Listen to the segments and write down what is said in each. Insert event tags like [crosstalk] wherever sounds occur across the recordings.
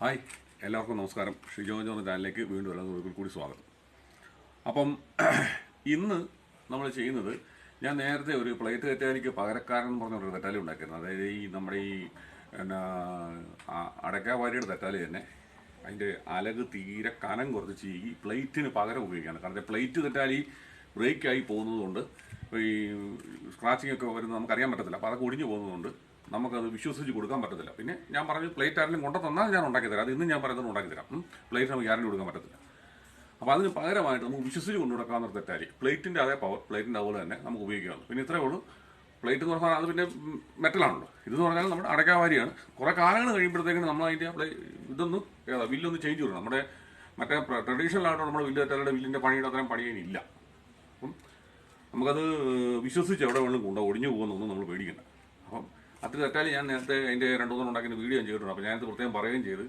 Hi എല്ലാവർക്കും നമസ്കാരം. Shijo George ചാനലിലേക്ക് വീണ്ടും എല്ലാ ഒരിക്കൽ കൂടി സ്വാഗതം. അപ്പം [clears throat] ഇന്ന് നമ്മൾ ചെയ്യുന്നത് ഞാൻ നേരത്തെ ഒരു പ്ലേറ്റ് തെറ്റാലിക്ക് പകരക്കാരൻ എന്ന് പറഞ്ഞൊരു തെറ്റാലി ഉണ്ടാക്കിയിരുന്നു. അതായത് ഈ നമ്മുടെ ഈ എന്നാ അടക്കാവാരിയുടെ തെറ്റാലി തന്നെ. അതിന്റെ അലക് തീരെ കനം കുറച്ച് ഈ പ്ലേറ്റിന് പകരം ഉപയോഗിക്കുകയാണ്. കാരണം പ്ലേറ്റ് തെറ്റാലി ബ്രേക്കായി പോകുന്നതുകൊണ്ട് ഈ സ്ക്രാച്ചിങ് ഒക്കെ വരുന്നത് നമുക്കറിയാൻ പറ്റത്തില്ല. അപ്പോൾ അതൊക്കെ ഒടിഞ്ഞു പോകുന്നതുകൊണ്ട് നമുക്കത് വിശ്വസിച്ച് കൊടുക്കാൻ പറ്റത്തില്ല. പിന്നെ ഞാൻ പറഞ്ഞു പ്ലേറ്റ് ആരെങ്കിലും കൊണ്ടു തന്നാൽ ഞാൻ ഉണ്ടാക്കി തരാം. അത് ഇന്ന് ഞാൻ പറയുന്നത് ഉണ്ടാക്കി തരാം. പ്ലേറ്റ് നമുക്ക് ഗ്യാരണ്ടി കൊടുക്കാൻ പറ്റത്തില്ല. അപ്പോൾ അതിന് പകരമായിട്ട് നമുക്ക് വിശ്വസിച്ച് കൊണ്ടു കൊടുക്കാവുന്ന തെറ്റാരി പ്ലേറ്റിന്റെ അതേ പവർ പ്ലേറ്റിന്റെ അതുപോലെ തന്നെ നമുക്ക് ഉപയോഗിക്കാവുന്നു. പിന്നെ ഇത്രയേ ഉള്ളൂ. പ്ലേറ്റ് എന്ന് പറഞ്ഞാൽ അത് പിന്നെ മെറ്റലാണല്ലോ ഇതെന്ന് പറഞ്ഞാൽ നമ്മുടെ അടയ്ക്കാവാരിയാണ്. കുറേ കാലങ്ങൾ കഴിയുമ്പോഴത്തേക്കിന് നമ്മൾ അതിന്റെ പ്ലേ ഇതൊന്ന് ഏതാ വില്ലൊന്ന് ചേഞ്ച് ചെയ്യണം നമ്മുടെ മറ്റേ ട്രഡീഷണൽ ആയിട്ട് നമ്മുടെ വില്ല് തെറ്റാരുടെ വില്ലിന്റെ പണിയുടെ അത്രയും പണിയാനില്ല അപ്പം നമുക്കത് വിശ്വസിച്ച് എവിടെ വേണമെങ്കിലും കൊണ്ടോ ഒടിഞ്ഞു പോകുന്നൊന്നും നമ്മൾ പേടിക്കണ്ട. അത്ര തെറ്റാലി ഞാൻ നേരത്തെ അതിന്റെ രണ്ടു മൂന്ന് ഉണ്ടാക്കിയ വീഡിയോ ചെയ്തിട്ടുണ്ട്. അപ്പോൾ ഞാനത് പ്രത്യേകം പറയുകയും ചെയ്ത്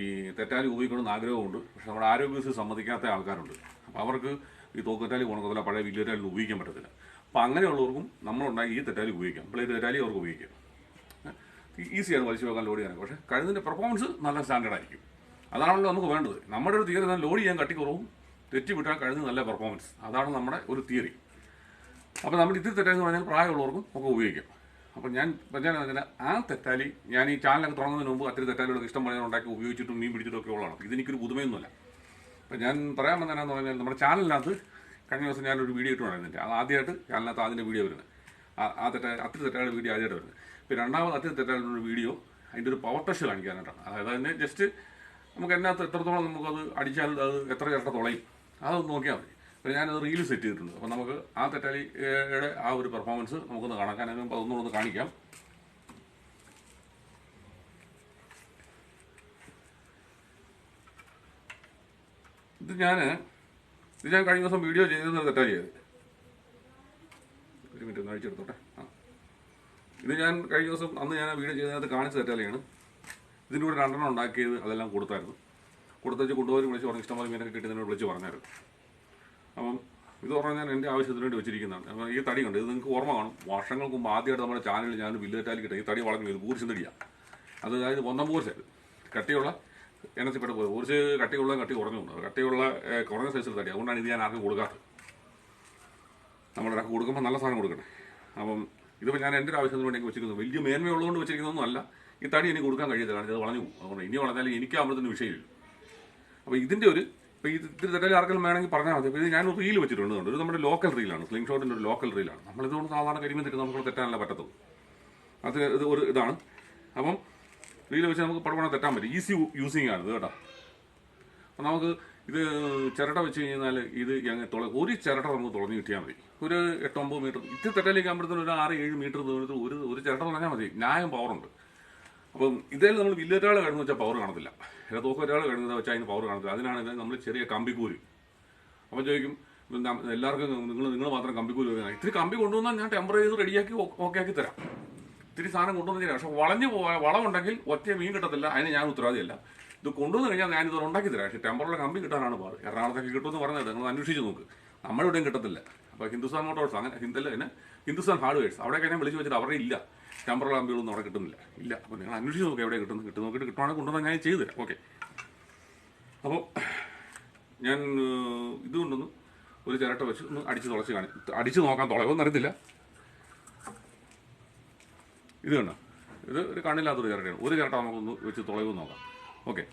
ഈ തെറ്റാലി ഉപയോഗിക്കണമെന്ന് ആഗ്രഹമുണ്ട്. പക്ഷെ നമ്മുടെ ആരോഗ്യസ്ഥ സമ്മതിക്കാത്ത ആൾക്കാരുണ്ട്. അപ്പോൾ അവർക്ക് ഈ തോക്കറ്റാലി ഉണക്കത്തില്ല പഴയ വലിയ തെറ്റാലി ഉപയോഗിക്കാൻ പറ്റത്തില്ല. അപ്പോൾ അങ്ങനെയുള്ളവർക്കും നമ്മളുണ്ടാക്കി ഈ തെറ്റാലി ഉപയോഗിക്കാം. പ്ലേറ്റ് തെറ്റാലി അവർക്ക് ഉപയോഗിക്കാം. ഈസിയാണ് വലിച്ചു പോകാൻ ലോഡ് ചെയ്യാനൊക്കെ. പക്ഷേ കഴുതിന്റെ പെർഫോമൻസ് നല്ല സ്റ്റാൻഡേർഡ് ആയിരിക്കും. അതാണല്ലോ നമുക്ക് വേണ്ടത്. നമ്മുടെ ഒരു തിയറി ലോഡ് ചെയ്യാൻ കട്ടി കുറവും തെറ്റി വിട്ടാൽ കഴുതി നല്ല പെർഫോമൻസ് അതാണ് നമ്മുടെ ഒരു തിയറി. അപ്പോൾ നമ്മൾ ഇത് തെറ്റാന്ന് പറഞ്ഞാൽ പ്രായമുള്ളവർക്കും ഒക്കെ ഉപയോഗിക്കാം. അപ്പോൾ ഞാൻ പറഞ്ഞാൽ അങ്ങനെ ആ തെറ്റാലി ഞാൻ ഈ ചാനലൊക്കെ തുടങ്ങുന്നതിന് മുമ്പ് അത്തിരി തെറ്റാലികളൊക്കെ ഇഷ്ടം പോലെ ഉണ്ടാക്കി ഉപയോഗിച്ചിട്ടും മീൻ പിടിച്ചിട്ടും ഒക്കെ ഉള്ളതാണ് ഇതെനിക്കൊരു പുതുമയൊന്നുമല്ല. അപ്പോൾ ഞാൻ പറയാൻ വന്നതെന്നു പറഞ്ഞാൽ നമ്മുടെ ചാനലിനകത്ത് കഴിഞ്ഞ ദിവസം ഞാനൊരു വീഡിയോ ഇട്ടുണ്ടായിരുന്നില്ല അത് ആദ്യമായിട്ട് ചാനലിനകത്ത് അതിന്റെ വീഡിയോ വരുന്നത്. ആ- തെറ്റ അത്തിരി തെറ്റാലിയുടെ വീഡിയോ ആദ്യമായിട്ട് വരുന്നത്. ഇപ്പോൾ രണ്ടാമത് അത്തിരി തെറ്റാലിയുടെ വീഡിയോ അതിന്റെ ഒരു പവർ ടെസ്റ്റ് കാണിക്കാനായിട്ടാണ്. അതായത് അതിന് ജസ്റ്റ് നമുക്ക് അതിനകത്ത് എത്രത്തോളം നമുക്കത് അടിച്ചാൽ അത് എത്ര ചിരട്ട തുളയും. അതൊന്ന് നോക്കിയാൽ മതി. ഞാനത് റീൽ സെറ്റ് ചെയ്തിട്ടുണ്ട്. അപ്പോൾ നമുക്ക് ആ തെറ്റാലിയുടെ ആ ഒരു പെർഫോമൻസ് നമുക്കൊന്ന് കാണാം അതൊന്നുകൊണ്ട് കാണിക്കാം. ഇത് ഞാൻ ഇത് ഞാൻ കഴിഞ്ഞ ദിവസം വീഡിയോ ചെയ്തത് തെറ്റാലി ചെയ്ത് ഒരു മിനിറ്റ് ഒന്ന് അഴിച്ചെടുത്തോട്ടെ. ആ. ഇത് ഞാൻ കഴിഞ്ഞ ദിവസം അന്ന് ഞാൻ വീഡിയോ ചെയ്തതിനകത്ത് കാണിച്ച തെറ്റാലിയാണ് ഇതിന്റെ കൂടെ രണ്ടെണ്ണം ഉണ്ടാക്കിയത് അതെല്ലാം കൊടുത്തായിരുന്നു. കൊടുത്തേച്ച് കൊണ്ടുപോയി വിളിച്ച് പറഞ്ഞു ഇഷ്ടംപോലെ മീനൊക്കെ കിട്ടിയതിനോട് വിളിച്ച് പറഞ്ഞായിരുന്നു. അപ്പം ഇത് പറഞ്ഞാൽ എന്റെ ആവശ്യത്തിന് വേണ്ടി വെച്ചിരിക്കുന്നതാണ്. അപ്പം ഈ തടി കണ്ട്? ഇത് നിങ്ങൾക്ക് ഓർമ്മ കാണും. വർഷങ്ങൾക്ക് മുമ്പ് ആദ്യമായിട്ട് നമ്മുടെ ചാനലിൽ ഞാൻ ബില്ല് തെറ്റാലി കിട്ടും. ഈ തടി വളർന്നു ഇത് പൂർച്ച തടിയാണ് അത് അതായത് ഒന്നാം പൂർച്ച കട്ടിയുള്ള എണ്ണത്തിൽപ്പെട്ട പോയത് പൂർച്ച് കട്ടിയുള്ള കട്ടി കുറഞ്ഞു പോകുന്നത് കട്ടിയുള്ള കുറഞ്ഞ സൈസിൽ തടി അതുകൊണ്ടാണ് ഇത് ഞാൻ ആർക്കും കൊടുക്കാത്തത്. നമ്മളൊരാൾക്ക് കൊടുക്കുമ്പോൾ നല്ല സാധനം കൊടുക്കട്ടെ. അപ്പം ഇതിപ്പോൾ ഞാൻ എന്റെ ഒരു ആവശ്യത്തിന് വേണ്ടി വെച്ചിരിക്കുന്നത് വലിയ മേന്മയുള്ളതുകൊണ്ട് വെച്ചിരിക്കുന്നതൊന്നും അല്ല. ഈ തടി എനിക്ക് കൊടുക്കാൻ കഴിയത്തില്ല. കാരണം ഇത് വളഞ്ഞു പോകും. അതുകൊണ്ട് ഇനി വളഞ്ഞാലും എനിക്ക് അമൃതത്തിന് വിഷയമില്ല. അപ്പോൾ ഇതിന്റെ ഒരു ഇപ്പോൾ ഇത് ഇത്തിരി തെറ്റാലി ആർക്കെങ്കിലും വേണമെങ്കിൽ പറഞ്ഞാൽ മതി. അപ്പോൾ ഇത് ഞാനൊരു റീൽ വെച്ചിട്ടുണ്ട്. ഇത് നമ്മുടെ ലോക്കൽ റീലാണ് സ്ലിംഗ് ഒരു ലോക്കൽ റീലാണ് നമ്മളിതുകൊണ്ട് സാധാരണ കരിമീൻ തെറ്റി നമുക്ക് തെറ്റാനല്ല പറ്റത്തുള്ളൂ. അത് ഇത് ഒരു ഇതാണ്. അപ്പം റീൽ വെച്ച് നമുക്ക് പടപടം തെറ്റാൻ പറ്റും. ഈസി യൂസിങ് ആണ് ഇത് കേട്ടോ. അപ്പം നമുക്ക് ഇത് ചിരട്ട വെച്ച് കഴിഞ്ഞാൽ ഇത് ഞങ്ങൾ തുള ഒരു ചിരട്ട നമുക്ക് തുളഞ്ഞ് കിട്ടിയാൽ മതി. ഒരു എട്ടൊമ്പത് മീറ്റർ ഇത്തിരി തെറ്റാലേക്ക് ആകുമ്പോഴത്തേനും ഒരു ആറ് ഏഴ് മീറ്റർ ദൂരത്തിൽ ഒരു ഒരു ചിരട്ട തുളഞ്ഞാൽ മതി. ന്യായം പവറുണ്ട് അപ്പം ഇതിൽ നമ്മൾ വില്ലേറ്റാൾ കിടന്ന് വെച്ചാൽ പവർ കാണത്തില്ല. ഇടത്തോക്കം ഒരാൾ കിടന്ന് വെച്ചാൽ അതിന് പവർ കാണത്തില്ല. അതിനാണ് നമ്മൾ ചെറിയ കമ്പിക്കൂര് അപ്പം ചോദിക്കും എല്ലാവർക്കും നിങ്ങൾ നിങ്ങൾ മാത്രം കമ്പിക്കൂര് വരുന്ന ഇത്തിരി കമ്പി കൊണ്ടുവന്നാൽ ഞാൻ ടെമ്പർ ചെയ്ത് റെഡിയാക്കി ഓക്കെ ആക്കി തരാം. ഇത്തിരി സാധനം കൊണ്ടുവന്ന് തരാം. പക്ഷെ വളഞ്ഞു പോയ വളമുണ്ടെങ്കിൽ ഒറ്റ മീൻ കിട്ടത്തില്ല. അതിന് ഞാൻ ഉത്തരവാദിയല്ല. ഇത് കൊണ്ടുവന്ന് കഴിഞ്ഞാൽ ഞാൻ ഉണ്ടാക്കി തരാം. പക്ഷേ ടെമ്പറുള്ള കമ്പി കിട്ടാനാണ് പാട്. എറണാകുളത്തേക്ക് കിട്ടുമെന്ന് പറഞ്ഞത്. നിങ്ങൾ അന്വേഷിച്ച് നോക്ക്. നമ്മളിവിടെയും കിട്ടത്തില്ല. അപ്പോൾ ഹിന്ദുസ്ഥാൻ മോട്ടോഴ്സ് അങ്ങനെ ഹിന്ദല്ല പിന്നെ ഹിന്ദുസ്ഥാൻ ഹാർഡ്വെയർസ്. അവിടെ ഞാൻ വിളിച്ച് വെച്ചിട്ട് അവരുടെ ഇല്ല. ടെമ്പറുള്ള കമ്പികളൊന്നും അവിടെ കിട്ടുന്നില്ല. ഇല്ല. അപ്പോൾ നിങ്ങൾ അന്വേഷിച്ച് നോക്കുക എവിടെ കിട്ടുന്നു. കിട്ടും നോക്കിയിട്ട് കിട്ടുവാണെങ്കിൽ കൊണ്ടുവന്നാൽ ഞാൻ ചെയ്തു തരാം. ഓക്കെ അപ്പോൾ ഞാൻ ഇതുകൊണ്ടൊന്ന് ഇത് കൊണ്ടൊന്ന് ഒരു ചിരട്ട വെച്ച് ഒന്ന് അടിച്ച് തുളച്ച് കാണി അടിച്ച് നോക്കാൻ തുളയൊന്നും അറിയത്തില്ല. ഇത് കണ്ടോ? ഇത് ഒരു കണ്ണില്ലാത്തൊരു ചിരട്ടയാണ്. ഒരു ചിരട്ട നമുക്കൊന്ന് വെച്ച് തുളയൊന്ന് നോക്കാം. ഓക്കെ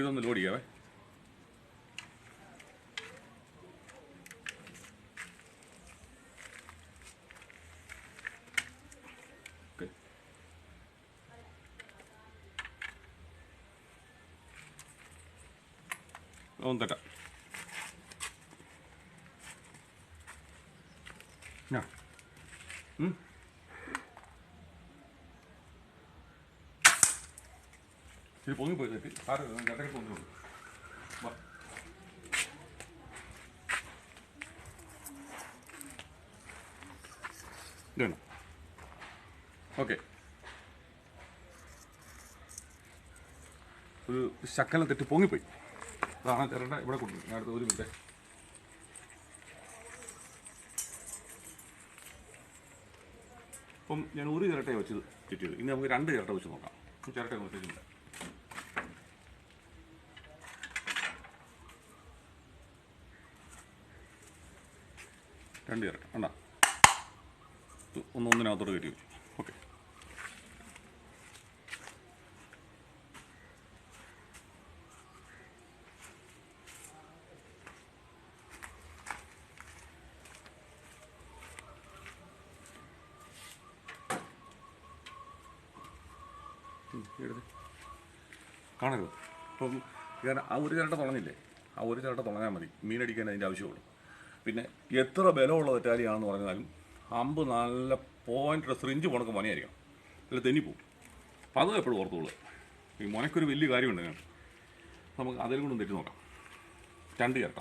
ഇതൊന്ന് ലോഡ് ചെയ്യാവേ. ഒന്ന് തട്ടാം. ഞാ ശരി പൊങ്ങി പോയി തെറ്റ് ആറ് ചേട്ടനെ പൊങ്ങി പോയി വാ ഇതാണ് ഓക്കെ ഒരു ശക്കല തെറ്റ് പൊങ്ങിപ്പോയി അതാണ് ചേട്ടന്റെ ഇവിടെ കൊണ്ടുവരും അടുത്ത ഒരു മിനിറ്റ് അപ്പം ഞാൻ ഒരു ചിരട്ടയെ വെച്ച് ചുറ്റിയത് ഇനി നമുക്ക് രണ്ട് ചിരട്ട വെച്ച് നോക്കാം ചിരട്ട നോക്കിയിട്ടുണ്ട് രണ്ട് ചിരട്ട വേണ്ട ഒന്ന് കയറ്റി വെച്ചു. ഓക്കെ. കാണരുത്. അപ്പം ഞാൻ ആ ഒരു ചിരട്ട തുളഞ്ഞില്ലേ? ആ ഒരു ചിരട്ട തുളഞ്ഞാൽ മതി. മീനടിക്കാൻ അതിന്റെ ആവശ്യമുള്ളൂ. പിന്നെ എത്ര ബലമുള്ള തെറ്റാലിയാണെന്ന് പറഞ്ഞാലും അമ്പ് നല്ല പോയിന്റ് സ്രിഞ്ച് പോണക്ക് മുനയായിരിക്കണം അല്ല തെന്നിപ്പോവും അപ്പോൾ അതും എപ്പോഴും ഓർത്തുള്ളൂ ഈ മുനക്കൊരു വലിയ കാര്യമുണ്ട് ഞാൻ. നമുക്ക് അതിൽ കൊണ്ടും തെറ്റി നോക്കാം. രണ്ട് ചിരട്ട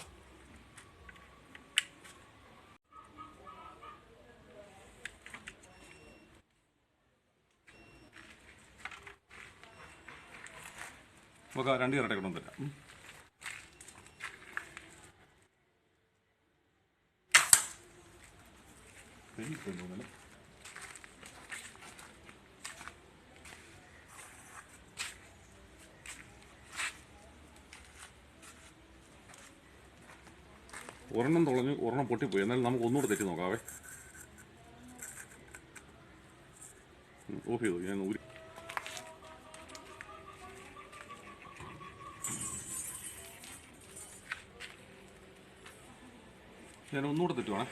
നമുക്ക് രണ്ട് ചിരട്ട കൊണ്ടും തെന്നിപ്പോയി തോന്നുന്നു. ഒരെണ്ണം തുളഞ്ഞ് ഒരെണ്ണം പൊട്ടിപ്പോയി. എന്നാലും നമുക്ക് ഒന്നുകൂടെ തെറ്റി നോക്കാവേ. ഓഫ് ചെയ്തു. ഞാൻ ഊരി. ഞാൻ ഒന്നുകൂടെ തെറ്റുവാണേ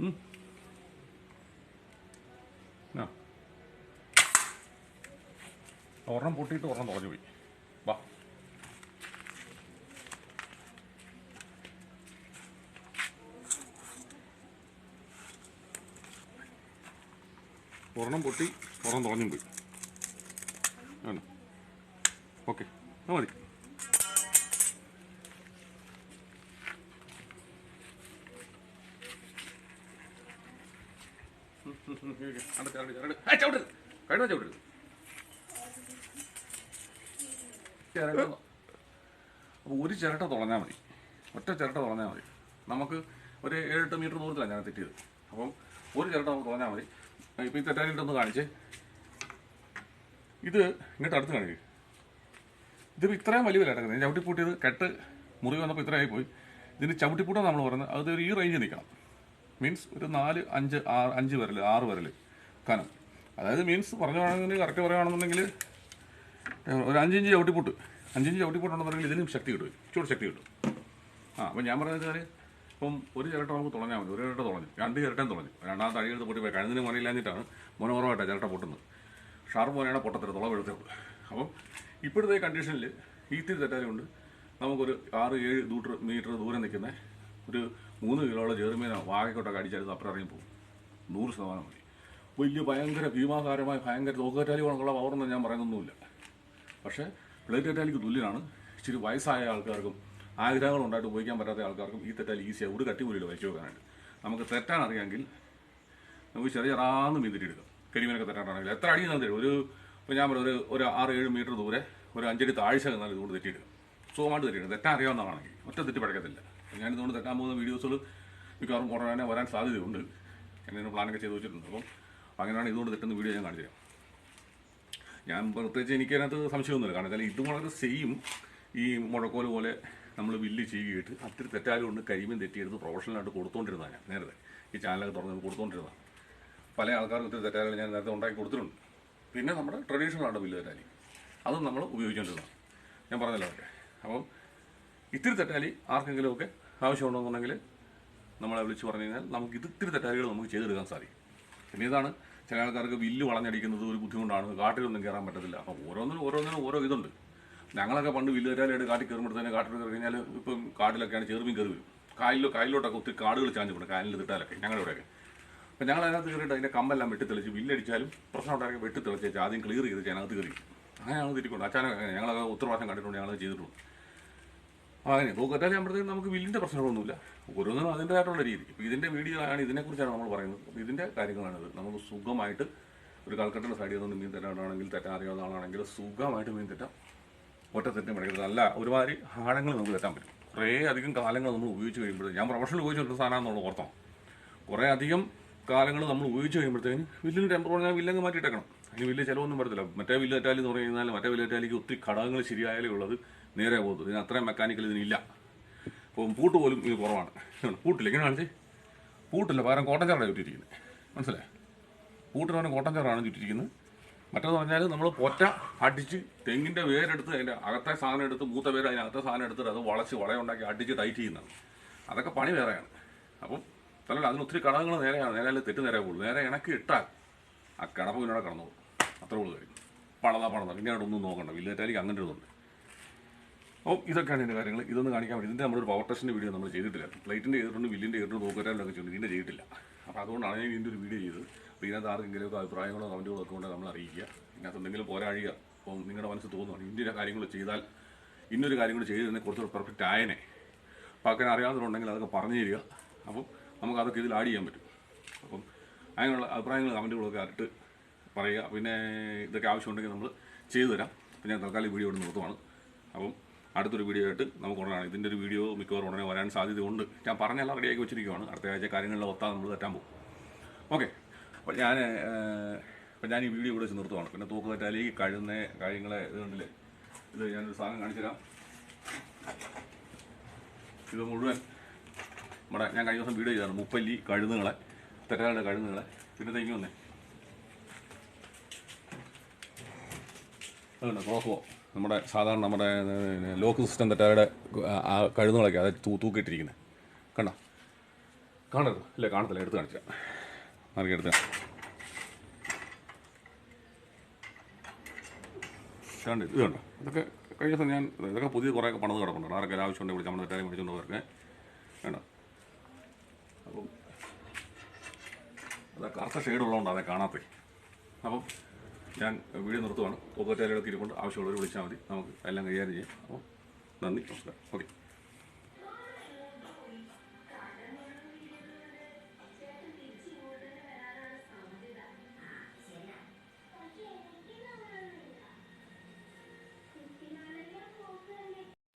ആ ഒരെണ്ണം പൊട്ടിയിട്ട് ഒരെണ്ണം തുറഞ്ഞു പോയി. വാ. ഒരെണ്ണം പൊട്ടി ഒരെണ്ണം തുറഞ്ഞും പോയി. ഓക്കെ. ആ മതി. അപ്പോൾ ഒരു ചിരട്ട തുളഞ്ഞാൽ മതി. ഒറ്റ ചിരട്ട തുളഞ്ഞാൽ മതി. നമുക്ക് ഒരു ഏഴെട്ട് മീറ്റർ ദൂരത്തിലാണ് ഞാൻ തെറ്റിയത്. അപ്പം ഒരു ചിരട്ട നമുക്ക് തുളഞ്ഞാൽ മതി. ഇപ്പോൾ ഈ തെറ്റാലിട്ടൊന്ന് കാണിച്ച്. ഇത് ഇങ്ങോട്ട് അടുത്ത് കാണിക്കുക ഇതിപ്പോൾ ഇത്രയും വലിയ വില കിടക്കുന്നത് ചവിട്ടിപ്പൂട്ടിയത് കെട്ട് മുറി വന്നപ്പോൾ ഇത്രയായി പോയി. ഇതിന് ചവിട്ടിപ്പൂട്ടാണ് നമ്മൾ പറയുന്നത്. അത് ഈ റേഞ്ചിൽ നിൽക്കണം മീൻസ് ഒരു നാല് അഞ്ച് ആറ് അഞ്ച് വിരൽ ആറ് വിരൽ കനം. അതായത് മീൻസ് പറഞ്ഞു വേണമെന്നുണ്ടെങ്കിൽ കറക്റ്റ് പറയുകയാണെന്നുണ്ടെങ്കിൽ ഒരു അഞ്ചിഞ്ച് ചവിട്ടിപ്പൊട്ട്. അഞ്ചിഞ്ച് ചവിട്ടിപ്പൊട്ടുണ്ടെന്നുണ്ടെങ്കിൽ ഇതിനും ശക്തി കിട്ടും. ചൂട് ശക്തി കിട്ടും. ആ അപ്പം ഞാൻ പറഞ്ഞത് വെച്ചാൽ ഇപ്പം ഒരു ചിരട്ട നമുക്ക് തുളഞ്ഞാൽ മതി. ഒരു ചിരട്ട തുളഞ്ഞു. രണ്ട് ചിരട്ടയും തുളഞ്ഞു. രണ്ടാമത്തെ അടിയെടുത്ത് പൊട്ടി പോയി കഴിഞ്ഞതിന് മുനയില്ലാഞ്ഞിട്ടാണ് മനോഹരമായിട്ടാണ് ചിരട്ട പൊട്ടുന്നത്. ഷാർപ്പ് പോലെയാണ് പൊട്ടത്തില്ല തുള വെളുത്തേ ഉള്ളൂ അപ്പം ഇപ്പോഴത്തെ കണ്ടീഷനിൽ ഈ തെറ്റാലും കൊണ്ട് നമുക്കൊരു ആറ് ഏഴ് ദൂട്ടർ മീറ്റർ ദൂരം നിൽക്കുന്ന ഒരു മൂന്ന് കിലോയുള്ള ചെറുമീനോ വാഴക്കോട്ടൊക്കെ അടിച്ചെടുത്ത് അപ്പുറം ഇറങ്ങി പോകും. നൂറ് ശതമാനം മതി. വലിയ ഭയങ്കര ഭീമാകാരമായ ഭയങ്കര തോക്കറ്റാലി കണക്കുള്ള പവറൊന്നും ഞാൻ പറയുന്നൊന്നുമില്ല. പക്ഷേ പ്ലേറ്റ് അറ്റാലിക്ക് തുല്യനാണ്. ഇച്ചിരി വയസ്സായ ആൾക്കാർക്കും ആഗ്രഹങ്ങൾ ഉണ്ടായിട്ട് ഉപയോഗിക്കാൻ പറ്റാത്ത ആൾക്കാർക്കും ഈ തെറ്റാലി ഈസിയായി ഒരു കട്ടി വലിച്ചു വെക്കാനായിട്ട്. നമുക്ക് തെറ്റാൻ അറിയാമെങ്കിൽ നമുക്ക് ചെറിയ ചെറാന്ന് മീൻ തെറ്റിയെടുക്കാം. കരിമീനൊക്കെ തെറ്റാനാണെങ്കിൽ എത്ര അടി നിന്നാൽ തരും? ഒരു ഇപ്പോൾ ഞാൻ പറയാം ഒരു ഒരു ആറ് ഏഴ് മീറ്റർ ദൂരെ ഒരു അഞ്ചടി താഴ്ച എന്നാലും ഇതുകൊണ്ട് തെറ്റിയെടുക്കാം. സുഖമായിട്ട് തെറ്റിയെടുക്കും. തെറ്റാൻ അറിയാവുന്നതാണെങ്കിൽ ഒറ്റ തെറ്റി പഴക്കത്തില്ല ഞാൻ ഇതുകൊണ്ട് തെറ്റാൻ പോകുന്ന വീഡിയോസുകൾ മിക്കവാറും ഉടനെ വരാൻ സാധ്യതയുണ്ട്. എന്നതിന് പ്ലാനൊക്കെ ചെയ്ത് വെച്ചിട്ടുണ്ട്. അപ്പം അങ്ങനെയാണ് ഇതുകൊണ്ട് തെറ്റുന്ന വീഡിയോ ഞാൻ കാണിച്ചു തരാം. ഞാൻ പ്രത്യേകിച്ച് എനിക്ക് അതിനകത്ത് സംശയമൊന്നുമില്ല. കാരണം വെച്ചാൽ ഇത് വളരെ സെയിം ഈ മുഴക്കോൽ പോലെ നമ്മൾ വില്ല് ചെയ്യുകയിട്ട് അത്തിരി തെറ്റാലും കൊണ്ട് കരിമീൻ തെറ്റിയെടുത്ത് പ്രൊഫഷണലായിട്ട് കൊടുത്തുകൊണ്ടിരുന്നതാണ് ഞാൻ നേരത്തെ. ഈ ചാനലൊക്കെ തുറന്ന് കൊടുത്തുകൊണ്ടിരുന്നതാണ് പല ആൾക്കാർക്കും ഇത്തിരി തെറ്റാലുകൾ ഞാൻ നേരത്തെ ഉണ്ടാക്കി കൊടുത്തിട്ടുണ്ട്. പിന്നെ നമ്മുടെ ട്രഡീഷണൽ ആണ് വില്ല് തെറ്റാലി അതും നമ്മൾ ഉപയോഗിച്ചുകൊണ്ടിരുന്നതാണ് ഞാൻ പറഞ്ഞല്ലോ ഒക്കെ അപ്പം ഇത്തിരി തെറ്റാലി ആർക്കെങ്കിലുമൊക്കെ ആവശ്യമുണ്ടെന്നുണ്ടെങ്കിൽ നമ്മളെ വിളിച്ച് പറഞ്ഞു കഴിഞ്ഞാൽ നമുക്ക് ഇത് ഇത്തിരി തെറ്റാലികൾ നമുക്ക് ചെയ്തെടുക്കാൻ സാധിക്കും. പിന്നെ ഇതാണ് ചില ആൾക്കാർക്ക് വില്ല് വളഞ്ഞടിക്കുന്നത് ഒരു ബുദ്ധിമുട്ടാണ് കാട്ടിലൊന്നും കയറാൻ പറ്റത്തില്ല. അപ്പം ഓരോന്നിനും ഓരോന്നിനും ഓരോ ഇതുണ്ട്. ഞങ്ങളൊക്കെ പണ്ട് വില്ല് തെറ്റാലിയായിട്ട് കാട്ടിൽ കയറുമ്പോഴത്തേന് കാട്ടിൽ കയറി കഴിഞ്ഞാൽ ഇപ്പം കാട്ടിലൊക്കെയാണ് ചെറുമീൻ കയറി വരും. കായലിലോ കായലിലോട്ടൊക്കെ ഒത്തിരി കാടുകൾ ചാഞ്ഞിട്ടുണ്ട് കായലിൽ തിട്ടാലൊക്കെ ഞങ്ങളുടെ ഇവിടെയൊക്കെ അപ്പം ഞങ്ങൾ അതിനകത്ത് കയറിയിട്ട് അതിന്റെ കമ്പെല്ലാം വെട്ടിത്തെളിച്ച് വില്ലടിച്ചാലും പ്രശ്നം ഉണ്ടാക്കി വെട്ടിത്തെളിച്ച് ആദ്യം ക്ലിയർ ചെയ്ത് അതിനകത്ത് കയറി അങ്ങനെയാണ് തിരിക്കൊണ്ട് അച്ഛനൊക്കെ ഞങ്ങളൊക്കെ പ്രാവശ്യം കണ്ടിട്ടുണ്ട് ഞങ്ങളത് ചെയ്തിട്ടുണ്ട്. അങ്ങനെ തൂക്കറ്റാലി ആകുമ്പോഴത്തേക്കും നമുക്ക് വില്ലിന്റെ പ്രശ്നങ്ങളൊന്നുമില്ല. ഓരോന്നിനും അതിന്റെതായിട്ടുള്ള രീതി. ഇപ്പോൾ ഇതിന്റെ വീഡിയോ ആണ് ഇതിനെക്കുറിച്ചാണ് നമ്മൾ പറയുന്നത്. അപ്പോൾ ഇതിന്റെ കാര്യങ്ങളാണിത്. നമുക്ക് സുഖമായിട്ട് ഒരു കൽക്കട്ടയുടെ സൈഡിൽ നിന്ന് മീൻ തെറ്റാണെങ്കിൽ തെറ്റാൻ അറിയാവുന്ന ആളാണെങ്കിൽ സുഖമായിട്ട് മീൻ തെറ്റാം. ഒറ്റ തെറ്റും പഠിക്കരുത് നല്ല ഒരുമാതിരി ആഴങ്ങൾ നമുക്ക് തെറ്റാൻ പറ്റും. കുറേ അധികം കാലങ്ങൾ നമ്മൾ ഉപയോഗിച്ച് കഴിയുമ്പോൾ ഞാൻ പ്രൊഫഷണൽ ഉപയോഗിച്ചിട്ടുള്ള സാധനമാണെന്നുള്ള ഓർത്തോ. കുറേ അധികം കാലങ്ങൾ നമ്മൾ ഉപയോഗിച്ച് കഴിയുമ്പോഴത്തേന് വില്ലിന് ടെമ്പർ പറഞ്ഞാൽ വില്ലങ്ങ് മാറ്റിയിട്ടേക്കണം. അതിന് വലിയ ചിലവൊന്നും വരത്തില്ല. മറ്റേ വില്ല് തെറ്റാലെന്ന് പറഞ്ഞു കഴിഞ്ഞാൽ മറ്റേ വില്ല് തെറ്റാലേക്ക് ഒത്തിരി ഘടകങ്ങൾ ശരിയായാലേ ഉള്ളത് നേരെ പോകുന്നത്. ഇതിന് അത്രയും മെക്കാനിക്കൽ ഇതിനില്ല അപ്പം പൂട്ട് പോലും ഇത് കുറവാണ്. പൂട്ടില്ല. ഇങ്ങനെ കാണിച്ചേ? പൂട്ടില്ല. പകരം കോട്ടൻ ചാറാണ് ചുറ്റിയിരിക്കുന്നത് മനസ്സിലായി? പൂട്ടിന് പകരം കോട്ടൻ ചാറാണ് ചുറ്റിയിരിക്കുന്നത് മറ്റേന്ന് പറഞ്ഞാൽ നമ്മൾ പൊറ്റ അടിച്ച് തെങ്ങിന്റെ വേരെടുത്ത് അതിന്റെ അകത്തെ സാധനം എടുത്ത് മൂത്ത വേര് അതിനകത്തെ സാധനം എടുത്തിട്ട് അത് വളച്ച് വളയുണ്ടാക്കി അടിച്ച് ടൈറ്റ് ചെയ്യുന്നതാണ്. അതൊക്കെ പണി വേറെയാണ്. അപ്പം തലല്ല അതിന് ഒത്തിരി ഘടകങ്ങൾ നേരെയാണ്. നേരെ തെറ്റ് നേരെ പോകുള്ളൂ. നേരെ ഇണക്കി ഇട്ടാൽ ആ കിടപ്പ് പിന്നോടെ കടന്നോളൂ അത്ര ഉള്ളൂ കാര്യം. പണതാ പണതാ. പിന്നെ അവിടെ ഒന്നും നോക്കണ്ട. വില്ലേറ്റാലിക്ക് അങ്ങനെ ഒരു ഇതുണ്ട്. അപ്പോൾ ഇതൊക്കെയാണ് ഇതിന്റെ കാര്യങ്ങൾ ഇതൊന്ന് കാണിക്കാൻ വേണ്ടി ഇതിന്റെ നമ്മളൊരു പവർ ടെസ്റ്റിന്റെ വീഡിയോ നമ്മൾ ചെയ്തിട്ടില്ല. പ്ലേറ്റിന്റെ ചെയ്തിട്ടുണ്ട് വില്ലിന്റെ ചെയ്തിട്ടുണ്ട് നോക്കറ്റാലൊക്കെ ചെയ്തിട്ടുണ്ട് ഇതിന്റെ ചെയ്തിട്ടില്ല. അപ്പോൾ അതുകൊണ്ടാണ് ഞാൻ ഇതിന്റെ ഒരു വീഡിയോ ചെയ്തത്. അപ്പോൾ ഇതിനകത്ത് ആർക്കെങ്കിലും അഭിപ്രായങ്ങളോ കമന്റുകളോ ഒക്കെ ഉണ്ടെങ്കിൽ നമ്മൾ അറിയിക്കുക. ഇതിനകത്ത് എന്തെങ്കിലും പോരാഴിക അപ്പം നിങ്ങളുടെ മനസ്സ് തോന്നുകയാണ് ഇതിന്റെ കാര്യങ്ങൾ ചെയ്താൽ ഇന്നൊരു കാര്യം കൂടി ചെയ്തതിനെ കുറച്ചുകൂടെ പെർഫെക്റ്റ് ആയനെ. അപ്പോൾ അങ്ങനെ അറിയാവുന്നവരുണ്ടെങ്കിൽ അതൊക്കെ പറഞ്ഞു തരിക. അപ്പം നമുക്ക് അതൊക്കെ ഇതിൽ ആഡ് ചെയ്യാൻ പറ്റും. അപ്പം അങ്ങനെയുള്ള അഭിപ്രായങ്ങൾ കമന്റുകളൊക്കെ അറിട്ട് പറയുക. പിന്നെ ഇതൊക്കെ ആവശ്യമുണ്ടെങ്കിൽ നമ്മൾ ചെയ്തു തരാം. അപ്പം ഞാൻ തൽക്കാലം വീഡിയോ ഇവിടെ നിർത്തുവാണ്. അപ്പം അടുത്തൊരു വീഡിയോ ആയിട്ട് നമുക്ക് ഉടനെ ഇതിന്റെ ഒരു വീഡിയോ മിക്കവാറും ഉടനെ വരാൻ സാധ്യതയുണ്ട്. ഞാൻ പറഞ്ഞെല്ലാം റെഡിയാക്കി വെച്ചിരിക്കുകയാണ് അടുത്ത ആഴ്ച കാര്യങ്ങളിൽ ഒത്താൽ നമ്മൾ തെറ്റാൻ പോകും. ഓക്കെ അപ്പോൾ ഞാൻ അപ്പം ഞാൻ ഈ വീഡിയോ ഇവിടെ വെച്ച് നിർത്തുവാണ്. പിന്നെ തൂക്ക് ഈ കഴുന്ന കാര്യങ്ങളെ ഇതുണ്ടല്ലേ ഇത് ഞാനൊരു സാധനം കാണിച്ചു തരാം. ഇത് മുഴുവൻ നമ്മുടെ ഞാൻ കഴിഞ്ഞ ദിവസം വീഡിയോ ചെയ്താണ് മുപ്പല്ലി കഴുന്നുകളെ തെറ്റാളുടെ കഴുന്നുകളെ. പിന്നെ തെങ്ങി വന്നേ? നമ്മുടെ സാധാരണ നമ്മുടെ ലോക്ക് സിസ്റ്റം തെറ്റായുടെ ആ കഴുതുകളൊക്കെ അത് തൂ തൂക്കിയിട്ടിരിക്കുന്നത് കണ്ടോ? കാണരുത്. ഇല്ല കാണത്തില്ല എടുത്ത് കാണിച്ചാൽ മാറി എടുത്ത് കണ്ട് ഇത്? കണ്ടോ? ഇതൊക്കെ കഴിഞ്ഞ ദിവസം ഞാൻ ഇതൊക്കെ പുതിയ കുറേയൊക്കെ പണത് കിടപ്പുണ്ട്. ആരൊക്കെ ആവശ്യമുണ്ടെങ്കിൽ വിളിച്ച് നമ്മൾ തെറ്റായി മേടിച്ചുകൊണ്ട് പോകാർക്ക് വേണ്ട അപ്പം അത് കറുത്ത ഷെയ്ഡുള്ളതുകൊണ്ട് അതെ കാണാത്തേ അപ്പം ഞാൻ വീഡിയോ നിർത്തുവാണ്. ഒക്കത്തേലൊക്കെ ഇരിക്കൊണ്ട് ആവശ്യമുള്ളവർ വിളിച്ചാൽ മതി. നമുക്ക് എല്ലാം കൈകാര്യം ചെയ്യാം. അപ്പോൾ നന്ദി. നമസ്കാരം. ഓക്കെ.